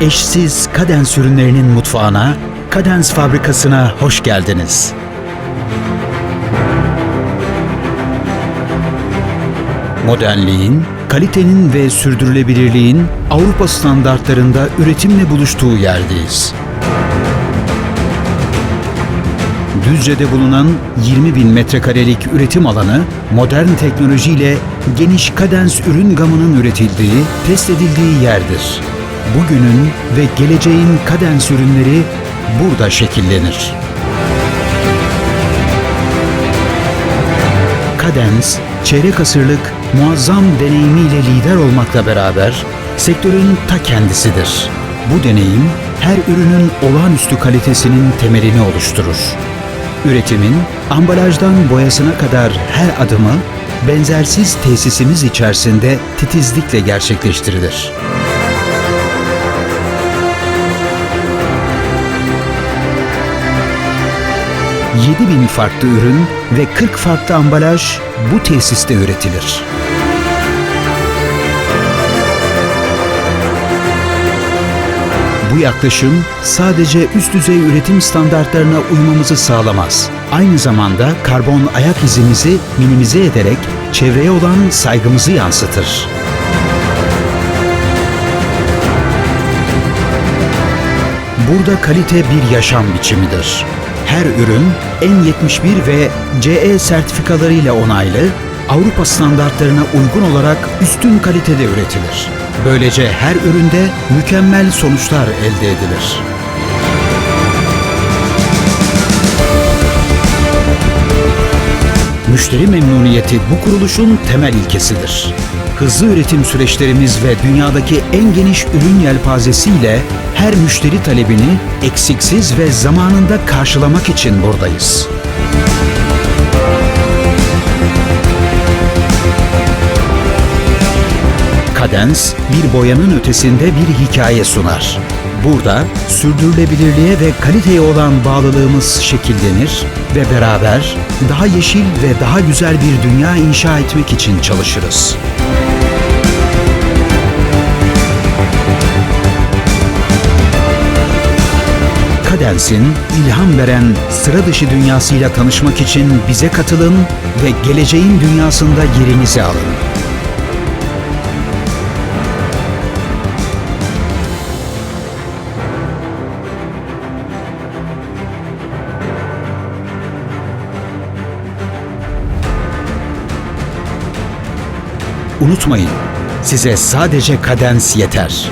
Eşsiz Kadens ürünlerinin mutfağına, Kadens fabrikasına hoş geldiniz. Modernliğin, kalitenin ve sürdürülebilirliğin Avrupa standartlarında üretimle buluştuğu yerdeyiz. Düzce'de bulunan 20 bin metrekarelik üretim alanı, modern teknolojiyle geniş kadens ürün gamının üretildiği, test edildiği yerdir. Bugünün ve geleceğin kadens ürünleri burada şekillenir. Kadens, çeyrek asırlık muazzam deneyimiyle lider olmakla beraber sektörün ta kendisidir. Bu deneyim her ürünün olağanüstü kalitesinin temelini oluşturur. Üretimin ambalajdan boyasına kadar her adımı benzersiz tesisimiz içerisinde titizlikle gerçekleştirilir. Bin farklı ürün ve 40 farklı ambalaj bu tesiste üretilir. Bu yaklaşım sadece üst düzey üretim standartlarına uymamızı sağlamaz. Aynı zamanda karbon ayak izimizi minimize ederek çevreye olan saygımızı yansıtır. Burada kalite bir yaşam biçimidir. Her ürün N71 ve CE sertifikalarıyla onaylı, Avrupa standartlarına uygun olarak üstün kalitede üretilir. Böylece her üründe mükemmel sonuçlar elde edilir. Müşteri memnuniyeti bu kuruluşun temel ilkesidir. Hızlı üretim süreçlerimiz ve dünyadaki en geniş ürün yelpazesiyle her müşteri talebini eksiksiz ve zamanında karşılamak için buradayız. Kadens, bir boyanın ötesinde bir hikaye sunar. Burada sürdürülebilirliğe ve kaliteye olan bağlılığımız şekillenir ve beraber daha yeşil ve daha güzel bir dünya inşa etmek için çalışırız. Kadens'in ilham veren sıra dışı dünyasıyla tanışmak için bize katılın ve geleceğin dünyasında yerinizi alın. Unutmayın, size sadece kadens yeter.